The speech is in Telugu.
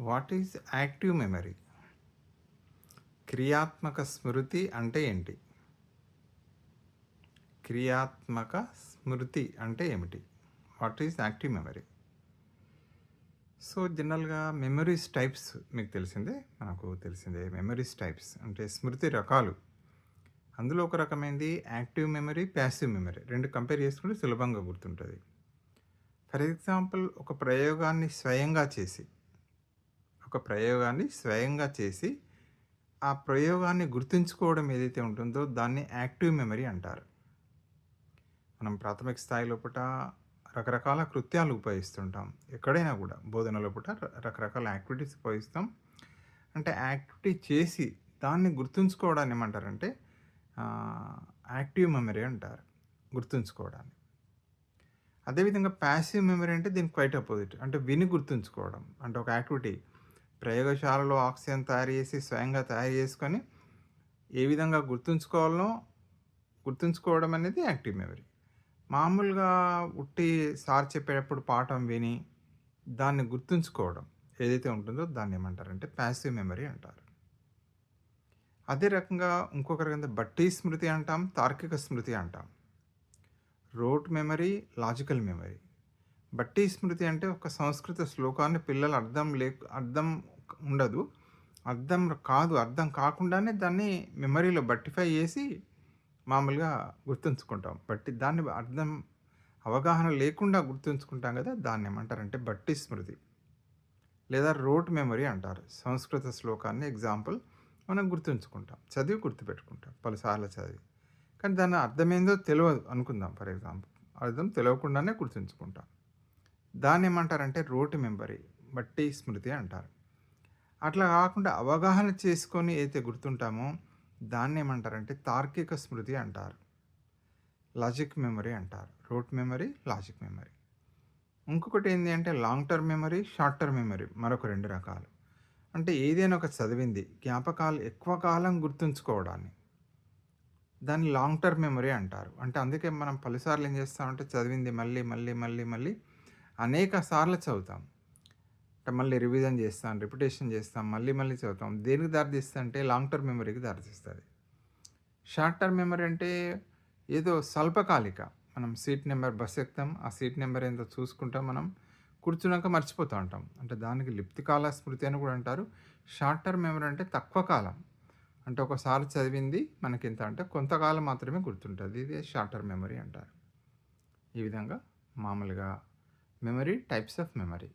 What is active memory? క్రియాత్మక స్మృతి అంటే ఏంటి? క్రియాత్మక స్మృతి అంటే ఏమిటి? What is active memory? So జనరల్గా మెమరీస్ టైప్స్ మీకు తెలిసిందే నాకు తెలిసిందే మెమరీస్ టైప్స్ అంటే స్మృతి రకాలు. అందులో ఒక రకమైనది యాక్టివ్ మెమరీ ప్యాసివ్ మెమరీ. రెండు కంపేర్ చేసుకుంటే సులభంగా గుర్తుంటుంది. ఫర్ ఎగ్జాంపుల్ ఒక ప్రయోగాన్ని స్వయంగా చేసి ఒక ప్రయోగాన్ని స్వయంగా చేసి ఆ ప్రయోగాన్ని గుర్తుంచుకోవడం ఏదైతే ఉంటుందో దాన్ని యాక్టివ్ మెమరీ అంటారు. మనం ప్రాథమిక స్థాయి లోపల రకరకాల కృత్యాలు ఉపయోగిస్తుంటాం. ఎక్కడైనా కూడా బోధన లోపల రకరకాల యాక్టివిటీస్ ఉపయోగిస్తాం. అంటే యాక్టివిటీ చేసి దాన్ని గుర్తుంచుకోవడాన్ని ఏమంటారంటే యాక్టివ్ మెమరీ అంటారు. గుర్తుంచుకోవడాన్ని. అదేవిధంగా ప్యాసివ్ మెమరీ అంటే దీనికి క్వైట్ అపోజిట్ అంటే విని గుర్తుంచుకోవడం. అంటే ఒక యాక్టివిటీ ప్రయోగశాలలో ఆక్సిజన్ తయారు చేసి స్వయంగా తయారు చేసుకొని ఏ విధంగా గుర్తుంచుకోవాలనో గుర్తుంచుకోవడం అనేది యాక్టివ్ మెమరీ. మామూలుగా ఉట్టి సార్ చెప్పేటప్పుడు పాఠం విని దాన్ని గుర్తుంచుకోవడం ఏదైతే ఉంటుందో దాన్ని ఏమంటారంటే ప్యాసివ్ మెమరీ అంటారు. అదే రకంగా ఇంకొక రకంగా బట్టి స్మృతి అంటాం తార్కిక స్మృతి అంటాం. రోట్ మెమరీ లాజికల్ మెమరీ బట్టి స్మృతి అంటే ఒక సంస్కృత శ్లోకాన్ని పిల్లలు అర్థం లే అర్థం ఉండదు. అర్థం కాదు అర్థం కాకుండానే దాన్ని మెమరీలో బట్టిఫై చేసి మామూలుగా గుర్తుంచుకుంటాం. బట్టి దాన్ని అర్థం అవగాహన లేకుండా గుర్తుంచుకుంటాం కదా దాన్ని ఏమంటారంటే బట్టి స్మృతి. లేదా రోట్ మెమరీ అంటారు. సంస్కృత శ్లోకాన్ని ఎగ్జాంపుల్ మనం గుర్తుంచుకుంటాం. చదివి గుర్తుపెట్టుకుంటాం. పలుసార్లు చదివి. కానీ దాని అర్థమేందో తెలియదు అనుకుందాం ఫర్ ఎగ్జాంపుల్. అర్థం తెలియకుండానే గుర్తుంచుకుంటాం. దాన్ని ఏమంటారంటే రోటి మెమరీ బట్టి స్మృతి అంటారు. అట్లా కాకుండా అవగాహన చేసుకొని అయితే గుర్తుంటామో దాన్ని ఏమంటారంటే తార్కిక స్మృతి అంటారు. లాజిక్ మెమరీ అంటారు. Rote memory logic memory. ఇంకొకటి ఏంటి అంటే long term memory short term memory మరొక రెండు రకాలు. అంటే ఏదైనా ఒక చదివింది జ్ఞాపకాలు ఎక్కువ కాలం గుర్తుంచుకోవడాన్ని. దాన్ని లాంగ్ టర్మ్ మెమరీ అంటారు. అంటే అందుకే మనం పలుసార్లు ఏం చేస్తామంటే చదివింది మళ్ళీ మళ్ళీ మళ్ళీ మళ్ళీ అనేక సార్లు చదువుతాం. అంటే మళ్ళీ రివిజన్ చేస్తాం రిపిటేషన్ చేస్తాం మళ్ళీ మళ్ళీ చదువుతాం. దేనికి దారితీస్తా అంటే లాంగ్ టర్మ్ మెమరీకి దారితీస్తుంది. షార్ట్ టర్మ్ మెమరీ అంటే ఏదో స్వల్పకాలిక. మనం సీట్ నెంబర్ బస్ ఎక్కుతాం ఆ సీట్ నెంబర్ ఏందో చూసుకుంటాం మనం కూర్చున్నాక మర్చిపోతూ ఉంటాం. అంటే దానికి లిప్తికాల స్మృతి అని కూడా అంటారు. షార్ట్ టర్మ్ మెమరీ అంటే తక్కువ కాలం. అంటే ఒకసారి చదివింది మనకి ఎంత అంటే కొంతకాలం మాత్రమే గుర్తుంటుంది. ఇది షార్ట్ టర్మ్ మెమరీ అంటారు. ఈ విధంగా మామూలుగా మెమరీ టైప్స్ ఆఫ్ మెమరీ